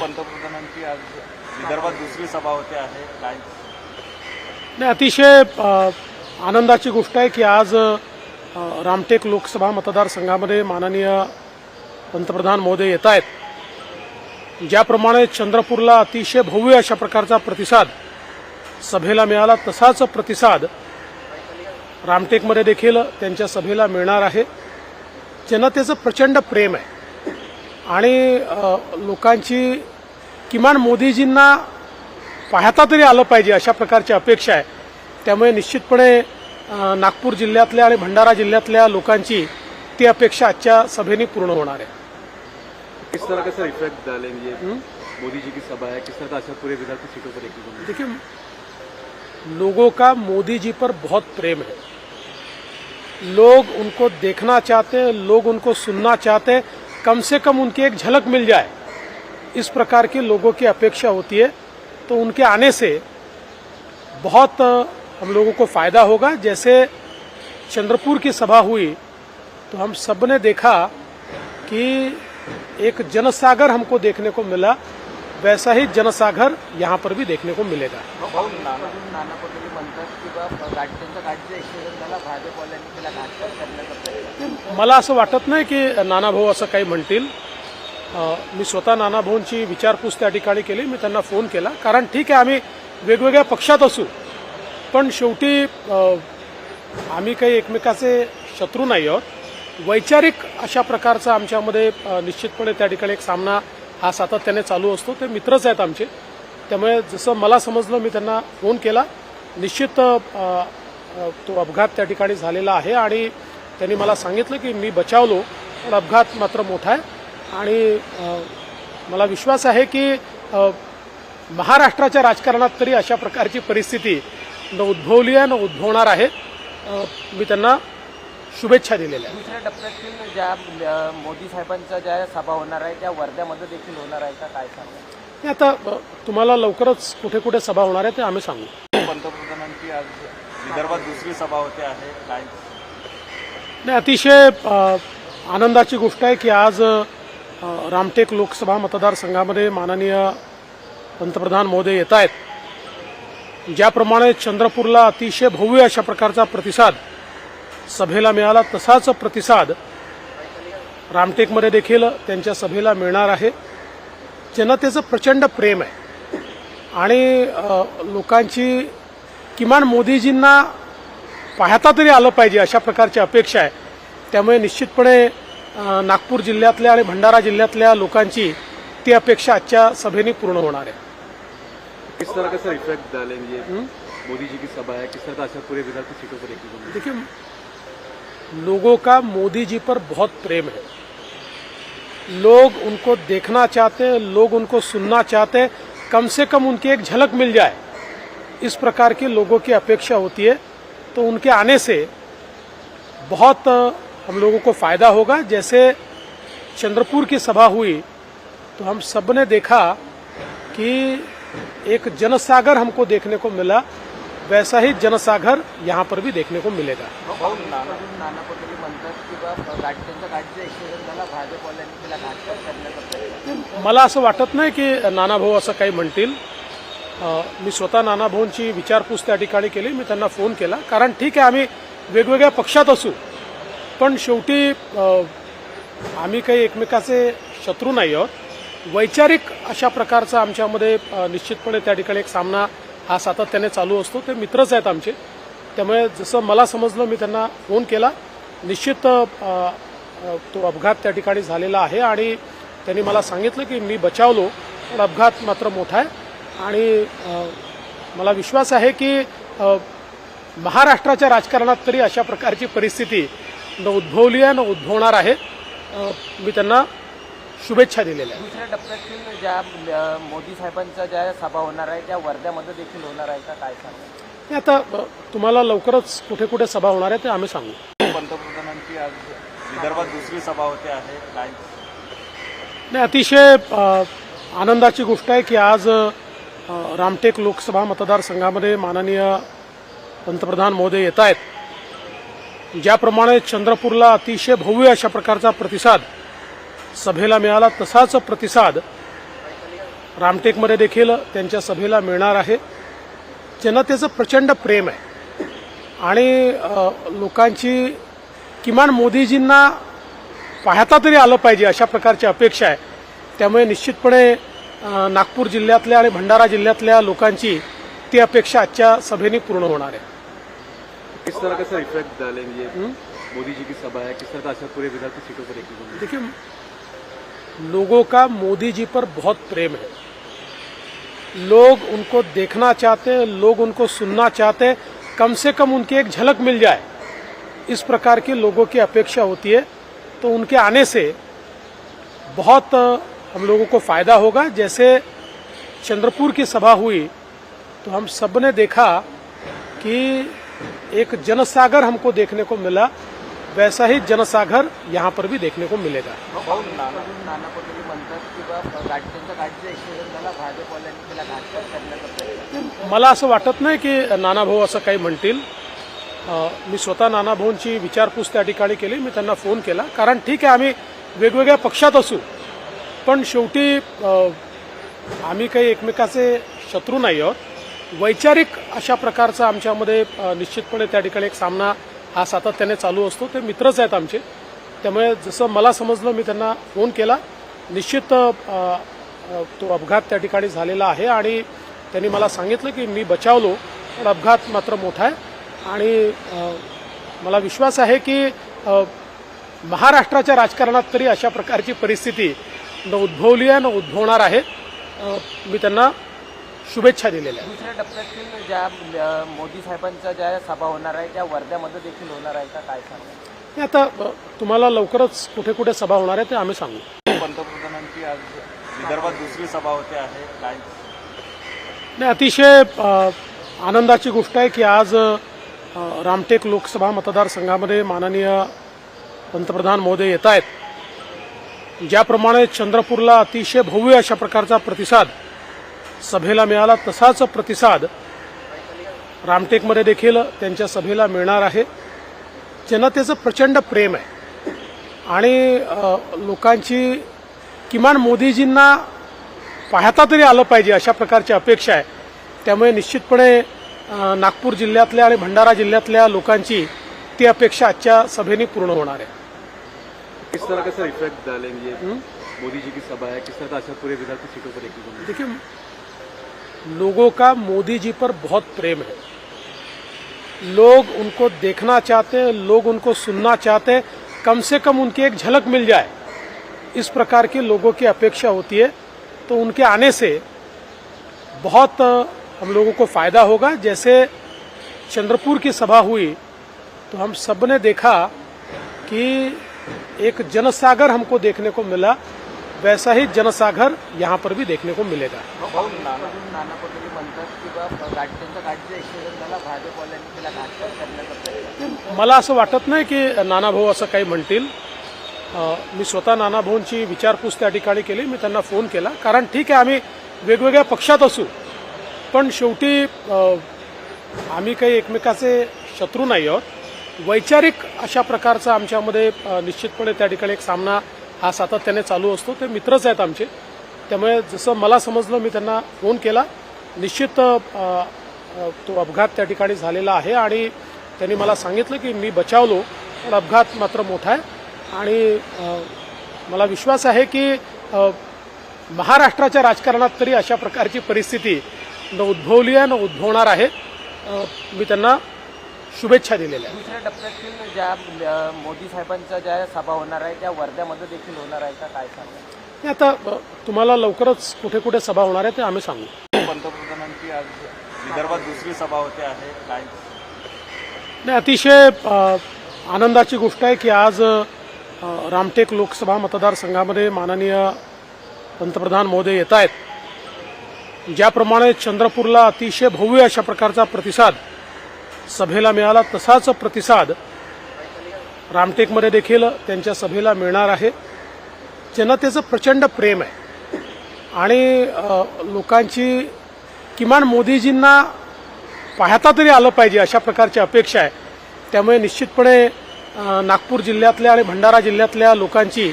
पंतप्रधानांची आज विदर्भात दुसरी सभा होते आहे काय नाही अतिशय आनंदाची गोष्ट आहे की आज रामटेक लोकसभा मतदारसंघामध्ये माननीय पंतप्रधान महोदय येत आहेत. ज्याप्रमाणे चंद्रपूरला अतिशय भव्य अशा प्रकारचा प्रतिसाद सभेला मिळाला तसाच प्रतिसाद रामटेकमध्ये देखील त्यांच्या सभेला मिळणार आहे. जनतेचं प्रचंड प्रेम आहे. आणि लोकांची किमान मोदीजींना पाहता तरी आलं पाहिजे अशा प्रकारची अपेक्षा आहे. त्यामुळे निश्चितपणे नागपूर जिल्ह्यातल्या आणि भंडारा जिल्ह्यातल्या लोकांची ती अपेक्षा आजच्या सभेने पूर्ण होणार आहे. किस तरह का सर इफेक्ट डालेंगे? मोदी जी की सभा है किस तरह का असर पूरे विदर्भ की सीटों पर देखिए लोगों का मोदी जी पर बहुत प्रेम है। लोग उनको देखना चाहते हैं लोग उनको सुनना चाहते हैं कम से कम उनकी एक झलक मिल जाए, इस प्रकार के लोगों की अपेक्षा होती है। तो उनके आने से बहुत हम लोगों को फ़ायदा होगा। जैसे चंद्रपुर की सभा हुई तो हम सबने देखा कि एक जनसागर हमको देखने को मिला, वैसा ही जनसागर यहाँ पर भी देखने को मिलेगा। नाना प्रयत्न मला असं वाटत नाही की नानाभाऊ असं काही म्हणतील. मी स्वतः नानाभाऊंची विचारपूस त्या ठिकाणी केली. मी त्यांना फोन केला. कारण ठीक आहे आम्ही वेगवेगळ्या पक्षात असू. पण शेवटी आम्ही काही एकमेकाचे शत्रू नाही आहोत. वैचारिक अशा प्रकारचा आमच्यामध्ये निश्चितपणे त्या ठिकाणी एक सामना हा सातत्याने चालू असतो. ते मित्रच आहेत आमचे. त्यामुळे जसं मला समजलं मी त्यांना फोन केला. निश्चित तो अपघात त्या ठिकाणी झालेला आहे आणि त्यांनी मला सांगितलं की मी बचावलो पण अपघात मात्र मोठा आहे. आणि मला विश्वास आहे की महाराष्ट्राच्या राजकारणात तरी अशा प्रकारची परिस्थिती न उद्भवली आहे न उद्भवणार आहे. मी त्यांना शुभेच्छा दिलेल्या आहेत. दुसऱ्या टप्प्यातील ज्या मोदी साहेबांच्या ज्या सभा होणार आहे त्या वर्ध्यामध्ये देखील होणार आहे का? काय सांगा हे आता तुम्हाला लवकरच कुठे कुठे सभा होणार आहे ते आम्ही सांगू. पंतप्रधानांची आज विदर्भात दुसरी सभा होते आहे काय? नाही अतिशय आनंदाची गोष्ट आहे की आज रामटेक लोकसभा मतदारसंघामध्ये माननीय पंतप्रधान मोदी येत आहेत. ज्याप्रमाणे चंद्रपूरला अतिशय भव्य अशा प्रकारचा प्रतिसाद सभेला मिळाला तसाच प्रतिसाद रामटेकमध्ये देखील त्यांच्या सभेला मिळणार आहे. जनतेचं प्रचंड प्रेम आहे. आणि लोकांची किमान मोदीजींना पाहता तरी आलं पाहिजे अशा प्रकारची अपेक्षा आहे. त्यामुळे निश्चितपणे नागपूर जिल्ह्यातल्या आणि भंडारा जिल्ह्यातल्या लोकांची ती अपेक्षा आजच्या सभेने पूर्ण होणार आहे. किस तरह का सर इफ़ेक्ट डालेंगे? मोदी जी की सभा है किस तरह का असर पूरे विदर्भ की सीटों पर देखिए लोगों का मोदी जी पर बहुत प्रेम है। लोग उनको देखना चाहते हैं लोग उनको सुनना चाहते हैं कम से कम उनकी एक झलक मिल जाए। इस प्रकार की लोगों की अपेक्षा होती है। तो उनके आने से बहुत हम लोगों को फ़ायदा होगा। जैसे चंद्रपुर की सभा हुई तो हम सबने देखा कि एक जनसागर हमको देखने को मिला वैसा ही जनसागर यहाँ पर भी देखने को मिलेगा। नाना मला असं वाटत नाही की नानाभाऊ असं काही म्हणतील. मी स्वतः नानाभाऊंची विचारपूस त्या ठिकाणी केली मी त्यांना फोन केला. कारण ठीक आहे आम्ही वेगवेगळ्या पक्षात असू. पण शेवटी आम्ही काही एकमेकाचे शत्रू नाही आहोत. वैचारिक अशा प्रकारचा आमच्यामध्ये निश्चितपणे त्या ठिकाणी एक सामना हा सातत्याने चालू असतो. ते मित्रच आहेत आमचे. त्यामुळे जसं मला समजलं मी त्यांना फोन केला. निश्चित तो अपघात त्या ठिकाणी झालेला आहे आणि त्यांनी मला सांगितलं की मी बचावलो. पण अपघात मात्र मोठा आहे. आणि मला विश्वास आहे की महाराष्ट्राच्या राजकारणात तरी अशा प्रकारची परिस्थिती न उद्भवली आहे न उद्भवणार आहे. मी त्यांना शुभेच्छा दिलेल्या आहेत. दुसऱ्या टप्प्यातील ज्या मोदी साहेबांच्या ज्या सभा होणार आहे त्या वर्ध्यामध्ये देखील होणार आहे का? काय सांगा हे आता अ, तुम्हाला लवकरच कुठे कुठे सभा होणार आहे ते आम्ही सांगू. पंतप्रधानांची आज विदर्भात दुसरी सभा होते आहे काय? नाही अतिशय अ, आनंदाची गोष्ट आहे की आज अ, रामटेक लोकसभा मतदारसंघामध्ये माननीय पंतप्रधान मोदी येत आहेत. ज्याप्रमाणे चंद्रपूरला अतिशय भव्य अशा प्रकारचा प्रतिसाद सभेला मिळाला तसाच प्रतिसाद रामटेकमध्ये देखील त्यांच्या सभेला मिळणार आहे. जनतेचं प्रचंड प्रेम आहे. आणि लोकांची किमान मोदीजींना पाहता तरी आलं पाहिजे अशा प्रकारची अपेक्षा आहे. त्यामुळे निश्चितपणे नागपूर जिल्ह्यातल्या आणि भंडारा जिल्ह्यातल्या लोकांची ती अपेक्षा आजच्या सभेने पूर्ण होणार आहे. किस तरह का सर इफ़ेक्ट डालेंगे? मोदी जी की सभा है किस तरह का असर पूरे की सीटों पर देखिए लोगों का मोदी जी पर बहुत प्रेम है। लोग उनको देखना चाहते हैं लोग उनको सुनना चाहते हैं कम से कम उनकी एक झलक मिल जाए। इस प्रकार की लोगों की अपेक्षा होती है। तो उनके आने से बहुत हम लोगों को फ़ायदा होगा। जैसे चंद्रपुर की सभा हुई तो हम सबने देखा कि एक जनसागर हमको देखने को मिला वैसा ही जनसागर यहाँ पर भी देखने को मिलेगा। मला असं वाटत नाही की नानाभाऊ असं काही म्हणतील. मी स्वतः नानाभाऊंची विचारपूस त्या ठिकाणी केली मी त्यांना फ़ोन केला. कारण ठीक आहे आम्ही वेगवेगळ्या पक्षात असू पण शेवटी आम्ही काही एकमेकाचे शत्रू नाही आहोत. वैचारिक अशा प्रकारचा आमच्यामध्ये निश्चितपणे त्या ठिकाणी एक सामना हा सातत्याने चालू असतो. ते मित्रच आहेत आमचे. त्यामुळे जसं मला समजलं मी त्यांना फोन केला. निश्चित तो अपघात त्या ठिकाणी झालेला आहे आणि त्यांनी मला सांगितलं की मी बचावलो. पण अपघात मात्र मोठा आहे. आणि मला विश्वास आहे की महाराष्ट्राच्या राजकारणात तरी अशा प्रकारची परिस्थिती न उद्भवली आहे न उद्भवणार आहे. मी त्यांना शुभेच्छा दिलेल्या आहेत. दुसऱ्या टप्प्यातील ज्या मोदी साहेबांच्या ज्या सभा होणार आहे त्या वर्ध्यामध्ये देखील होणार आहे का? काय सांगा हे आता तुम्हाला लवकरच कुठे कुठे सभा होणार आहे ते आम्ही सांगू. पंतप्रधानांची आज विदर्भात दुसरी सभा होते आहे काय? नाही अतिशय आनंदाची गोष्ट आहे की आज रामटेक लोकसभा मतदारसंघामध्ये माननीय पंतप्रधान महोदय येत आहेत. ज्याप्रमाणे चंद्रपूरला अतिशय भव्य अशा प्रकारचा प्रतिसाद सभेला मिळाला तसाच प्रतिसाद रामटेकमध्ये देखील त्यांच्या सभेला मिळणार आहे. जनतेचं प्रचंड प्रेम आहे. आणि लोकांची किमान मोदीजींना पाहता तरी आलं पाहिजे अशा प्रकारची अपेक्षा आहे. त्यामुळे निश्चितपणे नागपूर जिल्ह्यातल्या आणि भंडारा जिल्ह्यातल्या लोकांची ती अपेक्षा आजच्या सभेने पूर्ण होणार आहे. किस तरह का सर इफ़ेक्ट डालेंगे। मोदी जी की सभा है, किस तरह का असर पूरे की सीटों पर देखिए, लोगों का मोदी जी पर बहुत प्रेम है। लोग उनको देखना चाहते हैं, लोग उनको सुनना चाहते हैं। कम से कम उनकी एक झलक मिल जाए। इस प्रकार की लोगों की अपेक्षा होती है। तो उनके आने से बहुत हम लोगों को फ़ायदा होगा। जैसे चंद्रपुर की सभा हुई तो हम सबने देखा कि एक जनसागर हमको देखने को मिला वैसा ही जनसागर यहाँ पर भी देखने को मिलेगा। मला असं वाटत नाही की नानाभाऊ असं काही म्हणतील. मी स्वतः नानाभाऊंची विचारपूस त्या ठिकाणी केली मी त्यांना फोन केला. कारण ठीक आहे आम्ही वेगवेगळ्या पक्षात असू. पण शेवटी आम्ही काही एकमेकाचे शत्रू नाही आहोत. वैचारिक अशा प्रकारचा आमच्यामध्ये निश्चितपणे त्या ठिकाणी एक सामना हा सातत्याने चालू असतो. ते मित्रच आहेत आमचे. त्यामुळे जसं मला समजलं मी त्यांना फोन केला. निश्चित तो अपघात त्या ठिकाणी झालेला आहे आणि त्यांनी मला सांगितलं की मी बचावलो पण अपघात मात्र मोठा आहे. आणि मला विश्वास आहे की महाराष्ट्राच्या राजकारणात तरी अशा प्रकारची परिस्थिती न उद्भवली आहे न उद्भवणार आहे. मी त्यांना शुभेच्छा दिलेल्या आहेत. दुसऱ्या टप्प्यातील ज्या मोदी साहेबांच्या ज्या सभा होणार आहे त्या वर्ध्यामध्ये देखील होणार आहे का? काय सांगा हे आता अ, तुम्हाला लवकरच कुठे कुठे सभा होणार आहे ते आम्ही सांगू. पंतप्रधानांची आज विदर्भात दुसरी सभा होते आहे काय? नाही अतिशय अ, आनंदाची गोष्ट आहे की आज अ, रामटेक लोकसभा मतदारसंघामध्ये माननीय पंतप्रधान महोदय येत आहेत. ज्याप्रमाणे चंद्रपूरला अतिशय भव्य अशा प्रकारचा प्रतिसाद सभेला मिळाला तसाच प्रतिसाद रामटेकमध्ये देखील त्यांच्या सभेला मिळणार आहे. जनतेचं प्रचंड प्रेम आहे. आणि लोकांची किमान मोदीजींना पाहता तरी आलं पाहिजे अशा प्रकारची अपेक्षा आहे. त्यामुळे निश्चितपणे नागपूर जिल्ह्यातल्या आणि भंडारा जिल्ह्यातल्या लोकांची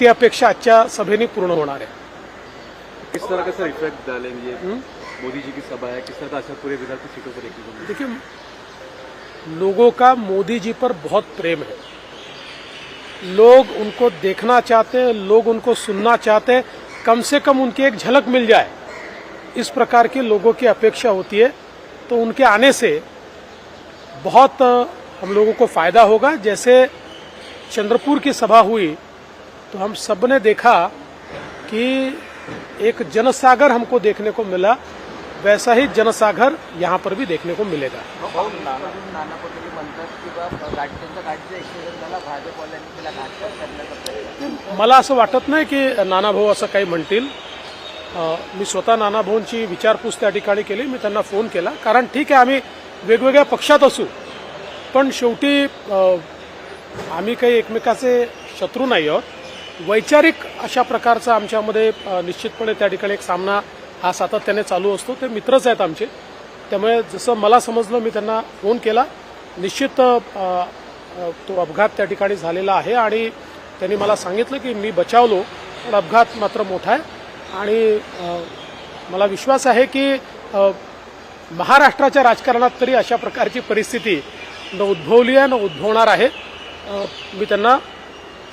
ती अपेक्षा आजच्या सभेने पूर्ण होणार आहे. किस तरह का सर इफेक्ट डालेंगे? मोदी जी की सभा है किस तरह का असर पूरे विदर्भ की सीटों पर देखने को मिलेगा देखिए लोगों का मोदी जी पर बहुत प्रेम है। लोग उनको देखना चाहते हैं, लोग उनको सुनना चाहते हैं, कम से कम उनकी एक झलक मिल जाए। इस प्रकार की लोगों की अपेक्षा होती है। तो उनके आने से बहुत हम लोगों को फ़ायदा होगा। जैसे चंद्रपुर की सभा हुई तो हम सबने देखा कि एक जनसागर हमको देखने को मिला। वैसा ही जनसागर यहाँ पर भी देखने को मिलेगा। मला असं वाटत नाही की नानाभाऊ असं काही म्हणतील. मी स्वतः नानाभाऊंची विचारपूस त्या ठिकाणी केली मी त्यांना फोन केला. कारण ठीक आहे आम्ही वेगवेगळ्या पक्षात असू. पण शेवटी आम्ही काही एकमेकाचे शत्रू नाही आहोत. वैचारिक अशा प्रकारचा आमच्यामध्ये निश्चितपणे त्या ठिकाणी एक सामना हा सातत्याने चालू असतो. ते मित्रच आहेत आमचे. त्यामुळे जसं मला समजलं मी त्यांना फोन केला. निश्चित तो अपघात त्या ठिकाणी झालेला आहे आणि त्यांनी मला सांगितलं की मी बचावलो. पण अपघात मात्र मोठा आहे. आणि मला विश्वास आहे की महाराष्ट्राच्या राजकारणात तरी अशा प्रकारची परिस्थिती न उद्भवली आहे न उद्भवणार आहे. मी त्यांना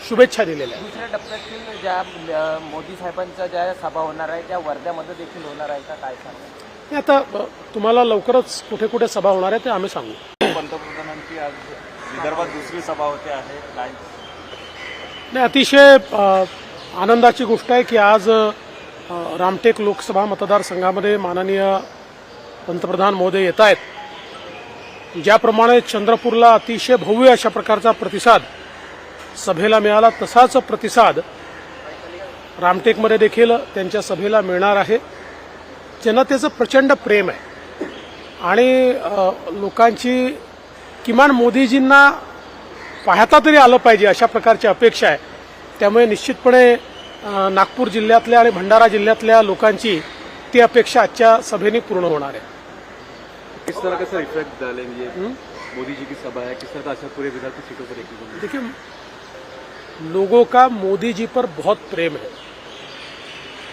शुभेच्छा दिलेल्या आहेत. दुसऱ्या टप्प्यातील ज्या मोदी साहेबांच्या ज्या सभा होणार आहे त्या वर्ध्यामध्ये देखील होणार आहे का? काय सांगा हे आता तुम्हाला लवकरच कुठे कुठे सभा होणार आहे ते आम्ही सांगू. पंतप्रधानांची आज विदर्भात दुसरी सभा होते आहे काय? नाही अतिशय आनंदाची गोष्ट आहे की आज रामटेक लोकसभा मतदारसंघामध्ये माननीय पंतप्रधान महोदय येत आहेत. ज्याप्रमाणे चंद्रपूरला अतिशय भव्य अशा प्रकारचा प्रतिसाद सभेला मिळाला तसाच प्रतिसाद रामटेकमध्ये देखील त्यांच्या सभेला मिळणार आहे. जनतेचं प्रचंड प्रेम आहे. आणि लोकांची किमान मोदीजींना पाहता तरी आलं पाहिजे अशा प्रकारची अपेक्षा आहे. त्यामुळे निश्चितपणे नागपूर जिल्ह्यातल्या आणि भंडारा जिल्ह्यातल्या लोकांची ती अपेक्षा आजच्या सभेने पूर्ण होणार आहे. किस तरह का सर इफेक्ट डालेंगे? मोदी जी की सभा है किस तरह का असर पूरे की सीटों पर देखिए लोगों का मोदी जी पर बहुत प्रेम है।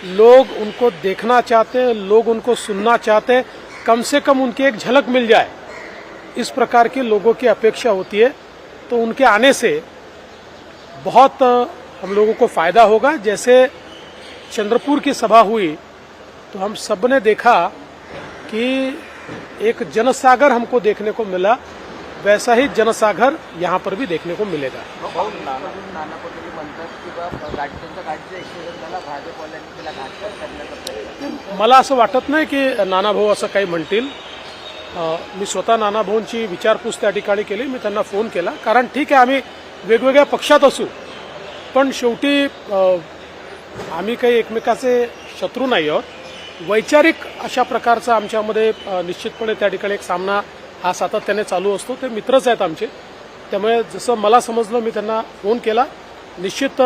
लोग उनको देखना चाहते हैं, लोग उनको सुनना चाहते हैं। कम से कम उनकी एक झलक मिल जाए। इस प्रकार की लोगों की अपेक्षा होती है। तो उनके आने से बहुत हम लोगों को फ़ायदा होगा। जैसे चंद्रपुर की सभा हुई तो हम सबने देखा कि एक जनसागर हमको देखने को मिला। वैसा ही जनसागर यहाँ पर भी देखने को मिलेगा। प्रयत्न मला असं वाटत नाही की नानाभाऊ असं काही म्हणतील. मी स्वतः नानाभाऊंची विचारपूस त्या ठिकाणी केली मी त्यांना फोन केला. कारण ठीक आहे आम्ही वेगवेगळ्या पक्षात असू. पण शेवटी आम्ही काही एकमेकाचे शत्रू नाही आहोत. वैचारिक अशा प्रकारचा आमच्यामध्ये निश्चितपणे त्या ठिकाणी एक सामना हा सातत्याने चालू असतो. ते मित्रच आहेत आमचे. त्यामुळे जसं मला समजलं मी त्यांना फोन केला. निश्चित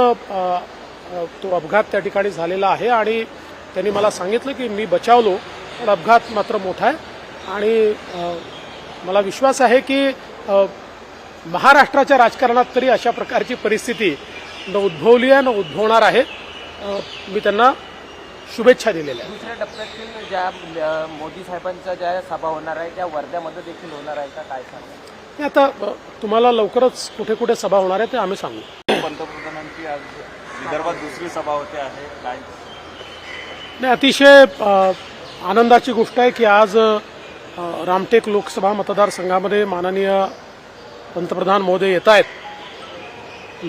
तो अपघात त्या ठिकाणी झालेला आहे आणि त्यांनी मला सांगितलं की मी बचावलो. पण अपघात मात्र मोठा आहे. आणि मला विश्वास आहे की महाराष्ट्राच्या राजकारणात तरी अशा प्रकारची परिस्थिती न उद्भवली आहे न उद्भवणार आहे. मी त्यांना शुभेच्छा दिलेल्या आहेत. दुसऱ्या टप्प्यातील ज्या मोदी साहेबांच्या ज्या सभा होणार आहे त्या वर्ध्यामध्ये देखील होणार आहे का? काय सांगा हे आता तुम्हाला लवकरच कुठे कुठे सभा होणार आहे ते आम्ही सांगू. पंतप्रधानांची आज विदर्भात दुसरी सभा होते आहे काय? नाही अतिशय आनंदाची गोष्ट आहे की आज रामटेक लोकसभा मतदारसंघामध्ये माननीय पंतप्रधान महोदय येत आहेत.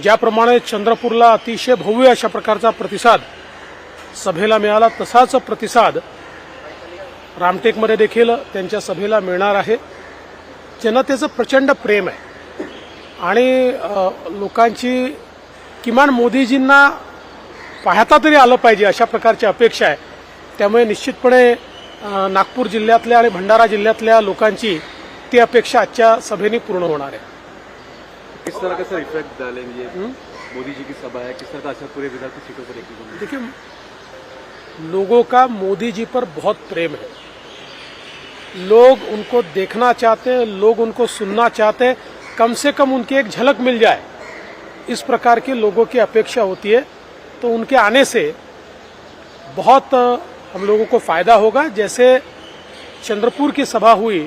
ज्याप्रमाणे चंद्रपूरला अतिशय भव्य अशा प्रकारचा प्रतिसाद सभेला मिळाला तसाच प्रतिसाद रामटेकमध्ये देखील त्यांच्या सभेला मिळणार आहे. जनतेचं प्रचंड प्रेम आहे. आणि लोकांची किमान मोदीजींना पाहता तरी आलं पाहिजे अशा प्रकारची अपेक्षा आहे. त्यामुळे निश्चितपणे नागपूर जिल्ह्यातल्या आणि भंडारा जिल्ह्यातल्या लोकांची ती अपेक्षा आजच्या सभेने पूर्ण होणार आहे. किस तरह का सर इफेक्ट डालेंगे? मोदी जी की सभा है किस तरह का असर पूरे विदर्भ की सीटों पर देखने को मिलेगा देखिए लोगों का मोदी जी पर बहुत प्रेम है। लोग उनको देखना चाहते हैं, लोग उनको सुनना चाहते हैं। कम से कम उनकी एक झलक मिल जाए। इस प्रकार की लोगों की अपेक्षा होती है। तो उनके आने से बहुत हम लोगों को फ़ायदा होगा। जैसे चंद्रपुर की सभा हुई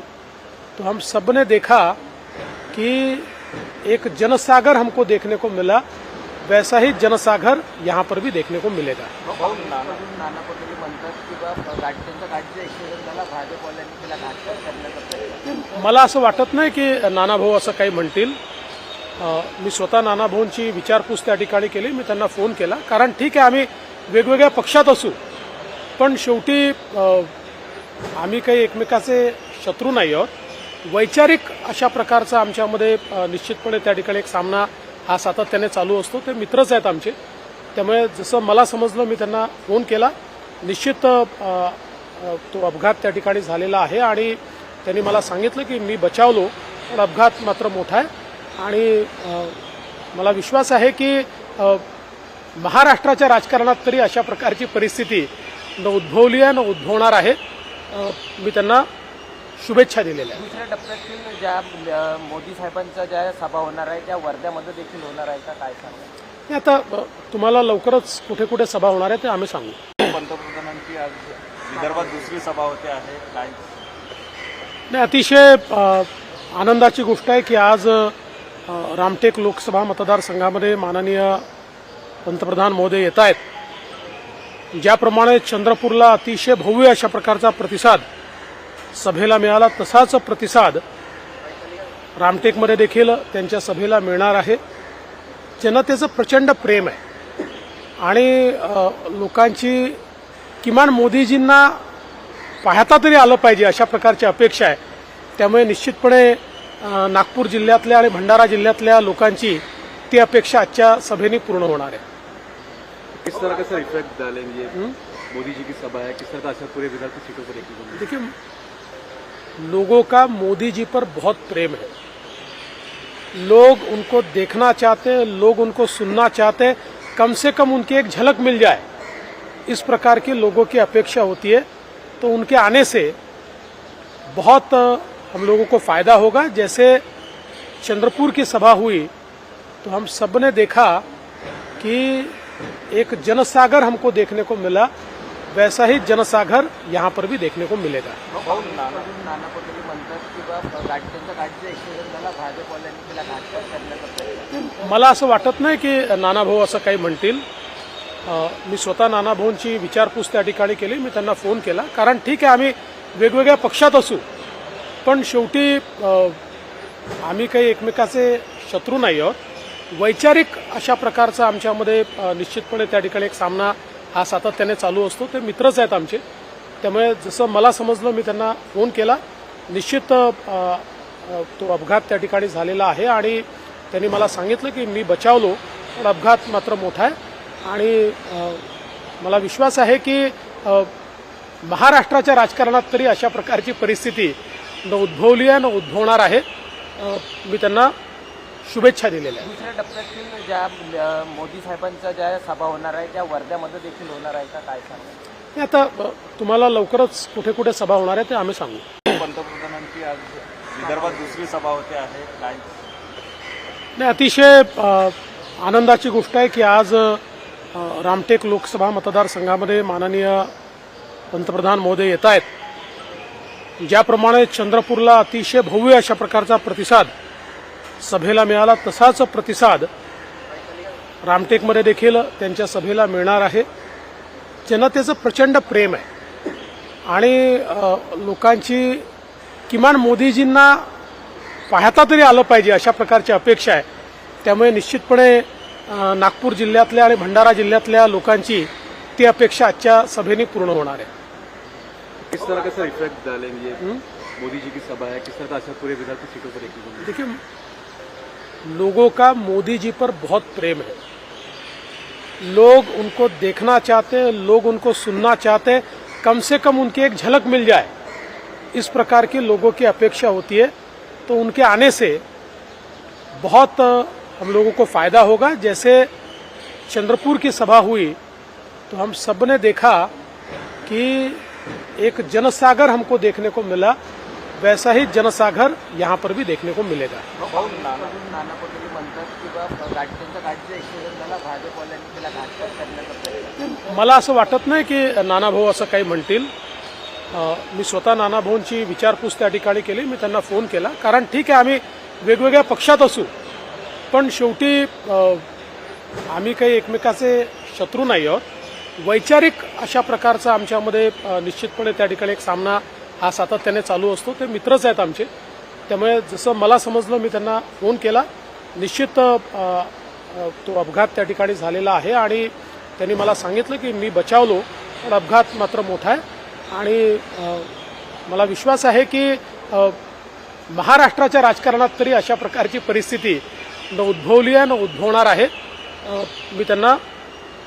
तो हम सबने देखा कि एक जनसागर हमको देखने को मिला। वैसा ही जनसागर यहाँ पर भी देखने को मिलेगा। मला असं वाटत नाही की नानाभाऊ असं काही म्हणतील. मी स्वतः नानाभाऊंची विचारपूस त्या ठिकाणी केली मी त्यांना फोन केला. कारण ठीक आहे आम्ही वेगवेगळ्या पक्षात असू. पण शेवटी आम्ही काही एकमेकाचे शत्रू नाही आहोत. वैचारिक अशा प्रकारचा आमच्यामध्ये निश्चितपणे त्या ठिकाणी एक सामना हा सातत्याने चालू असतो. ते मित्रच आहेत आमचे. त्यामुळे जसं मला समजलं मी त्यांना फोन केला. निश्चित तो अपघात त्या ठिकाणी झालेला आहे आणि त्यांनी मला सांगितलं की मी बचावलो. पण अपघात मात्र मोठा आहे. आणि मला विश्वास आहे की महाराष्ट्राच्या राजकारणात तरी अशा प्रकारची परिस्थिती न उद्भवली आहे न उद्भवणार आहे. मी त्यांना शुभेच्छा दिलेल्या आहेत. दुसऱ्या टप्प्यातील ज्या मोदी साहेबांच्या ज्या सभा होणार आहे त्या वर्ध्यामध्ये देखील होणार आहे का? काय सांगा हे आता अ, तुम्हाला लवकरच कुठे कुठे सभा होणार आहे ते आम्ही सांगू. पंतप्रधानांची आज विदर्भात दुसरी सभा होते आहे काय? नाही अतिशय अ, आनंदाची गोष्ट आहे की आज अ, रामटेक लोकसभा मतदारसंघामध्ये माननीय पंतप्रधान महोदय येत आहेत. ज्याप्रमाणे चंद्रपूरला अतिशय भव्य अशा प्रकारचा प्रतिसाद सभेला मिळाला तसाच प्रतिसाद रामटेकमध्ये देखील त्यांच्या सभेला मिळणार आहे. जनतेचं प्रचंड प्रेम आहे. आणि लोकांची किमान मोदीजींना पाहता तरी आलं पाहिजे अशा प्रकारची अपेक्षा आहे. त्यामुळे निश्चितपणे नागपूर जिल्ह्यातल्या आणि भंडारा जिल्ह्यातल्या लोकांची ती अपेक्षा आजच्या सभेने पूर्ण होणार आहे. किस तरह का सर इफेक्ट डालेंगे? मोदी जी की सभा है किस तरह का असर पूरे विदर्भ की सीटों पर देखने को मिलेगा? देखिए लोगों का मोदी जी पर बहुत प्रेम है। लोग उनको देखना चाहते हैं, लोग उनको सुनना चाहते हैं, कम से कम उनकी एक झलक मिल जाए। इस प्रकार की लोगों की अपेक्षा होती है। तो उनके आने से बहुत हम लोगों को फ़ायदा होगा। जैसे चंद्रपुर की सभा हुई तो हम सबने देखा कि एक जनसागर हमको देखने को मिला। वैसा ही जनसागर यहाँ पर भी देखने को मिलेगा। मला असं वाटत नाही की नानाभाऊ असं काही म्हणतील. मी स्वतः नानाभाऊंची विचारपूस त्या ठिकाणी केली मी त्यांना फोन केला. कारण ठीक आहे आम्ही वेगवेगळ्या पक्षात असू. पण शेवटी आम्ही काही एकमेकाचे शत्रू नाही आहोत. वैचारिक अशा प्रकारचा आमच्यामध्ये निश्चितपणे त्या ठिकाणी एक सामना हा सातत्याने चालू असतो. ते मित्रच आहेत आमचे. त्यामुळे जसं मला समजलं मी त्यांना फोन केला. निश्चित तो अपघात त्या ठिकाणी झालेला आहे आणि त्यांनी मला सांगितलं की मी बचावलो. पण अपघात मात्र मोठा आहे. आणि मला विश्वास आहे की महाराष्ट्राच्या राजकारणात तरी अशा प्रकारची परिस्थिती न उद्भवली आहे न उद्भवणार आहे. मी त्यांना शुभेच्छा दिलेल्या आहेत. दुसऱ्या टप्प्यातील ज्या मोदी साहेबांच्या ज्या सभा होणार आहे त्या वर्ध्यामध्ये देखील होणार आहे का? काय सांगा हे आता अ, तुम्हाला लवकरच कुठे कुठे सभा होणार आहे ते आम्ही सांगू. पंतप्रधानांची आज विदर्भात दुसरी सभा होते आहे काय? नाही अतिशय अ, आनंदाची गोष्ट आहे की आज अ, रामटेक लोकसभा मतदारसंघामध्ये माननीय पंतप्रधान महोदय येत आहेत. ज्याप्रमाणे चंद्रपूरला अतिशय भव्य अशा प्रकारचा प्रतिसाद सभेला मिळाला तसाच प्रतिसाद रामटेकमध्ये देखील त्यांच्या सभेला मिळणार आहे. जनतेचं प्रचंड प्रेम आहे. आणि लोकांची किमान मोदीजींना पाहता तरी आलं पाहिजे अशा प्रकारची अपेक्षा आहे. त्यामुळे निश्चितपणे नागपूर जिल्ह्यातल्या आणि भंडारा जिल्ह्यातल्या लोकांची ती अपेक्षा आजच्या सभेने पूर्ण होणार आहे. किस तरह का सर इफेक्ट डालेंगे? मोदी जी की सभा है किस तरह का असर पूरे की सीटों पर देखिए लोगों का मोदी जी पर बहुत प्रेम है। लोग उनको देखना चाहते हैं, लोग उनको सुनना चाहते हैं। कम से कम उनकी एक झलक मिल जाए। इस प्रकार की लोगों की अपेक्षा होती है। तो उनके आने से बहुत हम लोगों को फ़ायदा होगा। जैसे चंद्रपुर की सभा हुई तो हम सबने देखा कि एक जनसागर हमको देखने को मिला। वैसा ही जनसागर यहाँ पर भी देखने को मिलेगा। मला असं वाटत नाही की नानाभाऊ असं काही म्हणतील. मी स्वतः नानाभाऊंची विचारपूस त्या ठिकाणी केली मी त्यांना फोन केला. कारण ठीक आहे आम्ही वेगवेगळ्या पक्षात असू. पण शेवटी आम्ही काही एकमेकाचे शत्रू नाही आहोत. वैचारिक अशा प्रकारचा आमच्यामध्ये निश्चितपणे त्या ठिकाणी एक सामना हा सातत्याने चालू असतो. ते मित्रच आहेत आमचे. त्यामुळे जसं मला समजलं मी त्यांना फोन केला. निश्चित तो अपघात त्या ठिकाणी झालेला आहे आणि त्यांनी मला सांगितलं की मी बचावलो. पण अपघात मात्र मोठा आहे. आणि मला विश्वास आहे की महाराष्ट्राच्या राजकारणात तरी अशा प्रकारची परिस्थिती न उद्भवली आहे न उद्भवणार आहे. मी त्यांना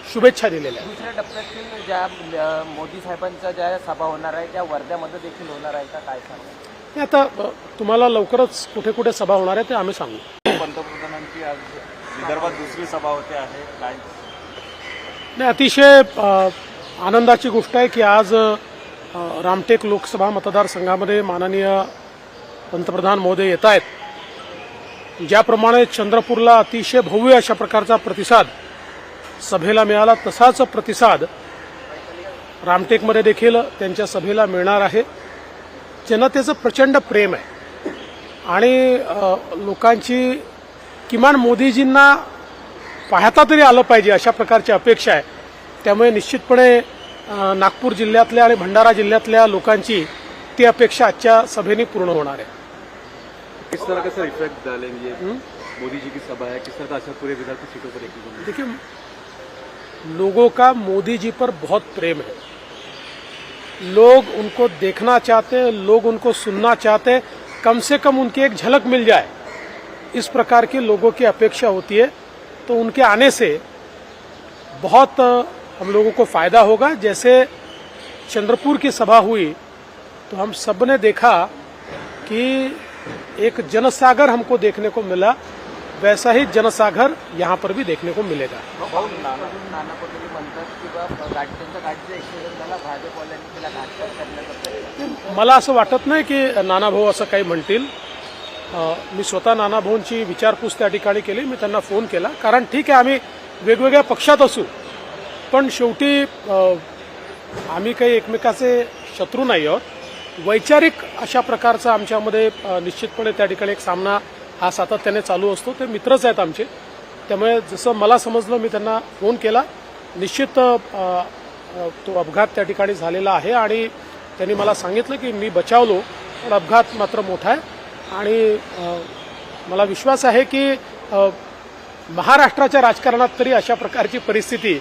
शुभेच्छा दिलेल्या आहेत. दुसऱ्या टप्प्यातील ज्या मोदी साहेबांच्या ज्या सभा होणार आहे त्या वर्ध्यामध्ये देखील होणार आहे का? काय सांगा हे आता अ, तुम्हाला लवकरच कुठे कुठे सभा होणार आहे ते आम्ही सांगू. पंतप्रधानांची आज विदर्भात दुसरी सभा होते आहे काय? नाही अतिशय अ, आनंदाची गोष्ट आहे की आज अ, रामटेक लोकसभा मतदारसंघामध्ये माननीय पंतप्रधान महोदय येत आहेत. ज्याप्रमाणे चंद्रपूरला अतिशय भव्य अशा प्रकारचा प्रतिसाद सभेला मिळाला तसाच प्रतिसाद रामटेकमध्ये देखील त्यांच्या सभेला मिळणार आहे. जनतेचं प्रचंड प्रेम आहे. आणि लोकांची किमान मोदीजींना पाहता तरी आलं पाहिजे अशा प्रकारची अपेक्षा आहे. त्यामुळे निश्चितपणे नागपूर जिल्ह्यातल्या आणि भंडारा जिल्ह्यातल्या लोकांची ती अपेक्षा आजच्या सभेने पूर्ण होणार आहे. किस तरह का सर इफेक्ट डालेंगे? मोदी जी की सभा है किस तरह का असर पूरे सीटों पर देखिए लोगों का मोदी जी पर बहुत प्रेम है। लोग उनको देखना चाहते हैं, लोग उनको सुनना चाहते हैं। कम से कम उनकी एक झलक मिल जाए। इस प्रकार की लोगों की अपेक्षा होती है। तो उनके आने से बहुत हम लोगों को फ़ायदा होगा। जैसे चंद्रपुर की सभा हुई तो हम सबने देखा कि एक जनसागर हमको देखने को मिला। वैसा ही जनसागर यहाँ पर भी देखने को मिलेगा। मला असं वाटत नाही की नानाभाऊ असं काही म्हणतील. मी स्वतः नानाभाऊंची विचारपूस त्या ठिकाणी केली मी त्यांना फोन केला. कारण ठीक आहे आम्ही वेगवेगळ्या पक्षात असू. पण शेवटी आम्ही काही एकमेकाचे शत्रू नाही आहोत. वैचारिक अशा प्रकारचा आमच्यामध्ये निश्चितपणे त्या ठिकाणी एक सामना हा सातत्याने चालू असतो. ते मित्रच आहेत आमचे. त्यामुळे जसं मला समजलं मी त्यांना फोन केला. निश्चित तो अपघात त्या ठिकाणी झालेला आहे आणि त्यांनी मला सांगितलं की मी बचावलो. पण अपघात मात्र मोठा आहे. आणि मला विश्वास आहे की महाराष्ट्राच्या राजकारणात तरी अशा प्रकारची परिस्थिती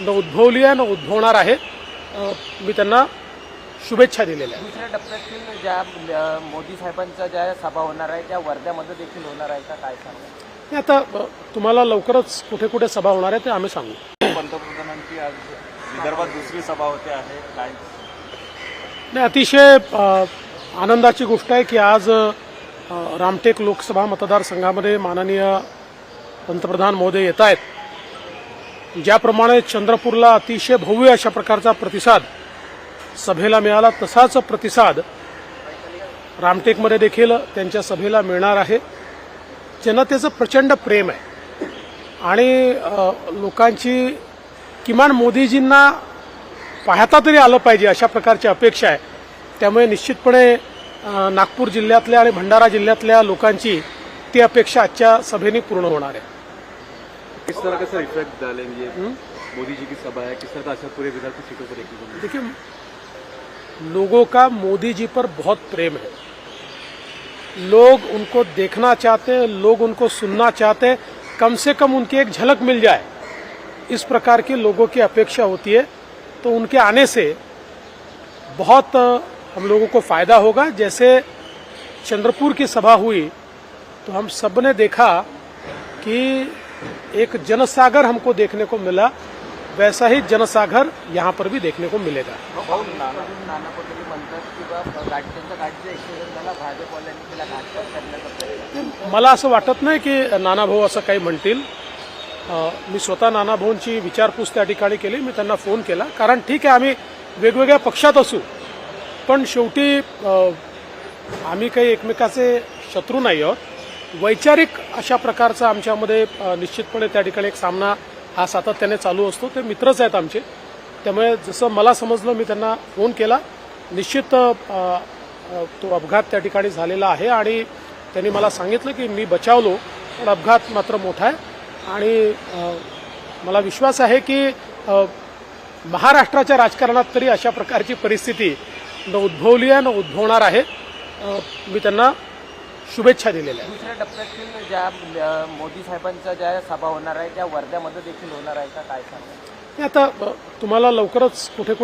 न उद्भवली आहे न उद्भवणार आहे. मी त्यांना शुभेच्छा दिलेल्या आहेत. दुसऱ्या टप्प्यातील ज्या मोदी साहेबांच्या ज्या सभा होणार आहे त्या वर्ध्यामध्ये देखील होणार आहे का? काय सांगा हे आता अ, तुम्हाला लवकरच कुठे कुठे सभा होणार आहे ते आम्ही सांगू. पंतप्रधानांची आज विदर्भात दुसरी सभा होते आहे काय? नाही अतिशय अ, आनंदाची गोष्ट आहे की आज अ, रामटेक लोकसभा मतदारसंघामध्ये माननीय पंतप्रधान महोदय येत आहेत. ज्याप्रमाणे चंद्रपूरला अतिशय भव्य अशा प्रकारचा प्रतिसाद सभेला मिळाला तसाच प्रतिसाद रामटेकमध्ये देखील त्यांच्या सभेला मिळणार आहे. जनतेचं प्रचंड प्रेम आहे. आणि लोकांची किमान मोदीजींना पाहता तरी आलं पाहिजे अशा प्रकारची अपेक्षा आहे. त्यामुळे निश्चितपणे नागपूर जिल्ह्यातल्या आणि भंडारा जिल्ह्यातल्या लोकांची ती अपेक्षा आजच्या सभेने पूर्ण होणार आहे. किस तरह का सर इफेक्ट डालेंगे? मोदी जी की सभा है किस तरह का असर पूरे विदर्भ की सीटों पर देखने को मिलेगा? देखिए लोगों का मोदी जी पर बहुत प्रेम है। लोग उनको देखना चाहते हैं, लोग उनको सुनना चाहते हैं, कम से कम उनकी एक झलक मिल जाए। इस प्रकार की लोगों की अपेक्षा होती है। तो उनके आने से बहुत हम लोगों को फ़ायदा होगा। जैसे चंद्रपुर की सभा हुई तो हम सबने देखा कि एक जनसागर हमको देखने को मिला। वैसा ही जनसागर यहाँ पर भी देखने को मिलेगा। मला असं वाटत नाही की नानाभाऊ असं काही म्हणतील. मी स्वतः नानाभाऊंची विचारपूस त्या ठिकाणी केली मी त्यांना फोन केला. कारण ठीक आहे आम्ही वेगवेगळ्या पक्षात असू. पण शेवटी आम्ही काही एकमेकाचे शत्रू नाही आहोत. वैचारिक अशा प्रकारचा आमच्यामध्ये निश्चितपणे त्या ठिकाणी एक सामना हा सातत्याने चालू असतो. ते मित्रच आहेत आमचे. त्यामुळे जसं मला समजलं मी त्यांना फोन केला. निश्चित तो अपघात त्या ठिकाणी झालेला आहे आणि त्यांनी मला सांगितलं की मी बचावलो. पण अपघात मात्र मोठा आहे. आणि मला विश्वास आहे की महाराष्ट्राच्या राजकारणात तरी अशा प्रकारची परिस्थिती न उद्भवली आहे न उद्भवणार आहे. मी त्यांना शुभेच्छा दिलेल्या आहेत. दुसऱ्या टप्प्यातील ज्या मोदी साहेबांच्या ज्या सभा होणार आहे त्या वर्ध्यामध्ये देखील होणार आहे का? काय सांगा आता तुम्हाला लवकरच कुठे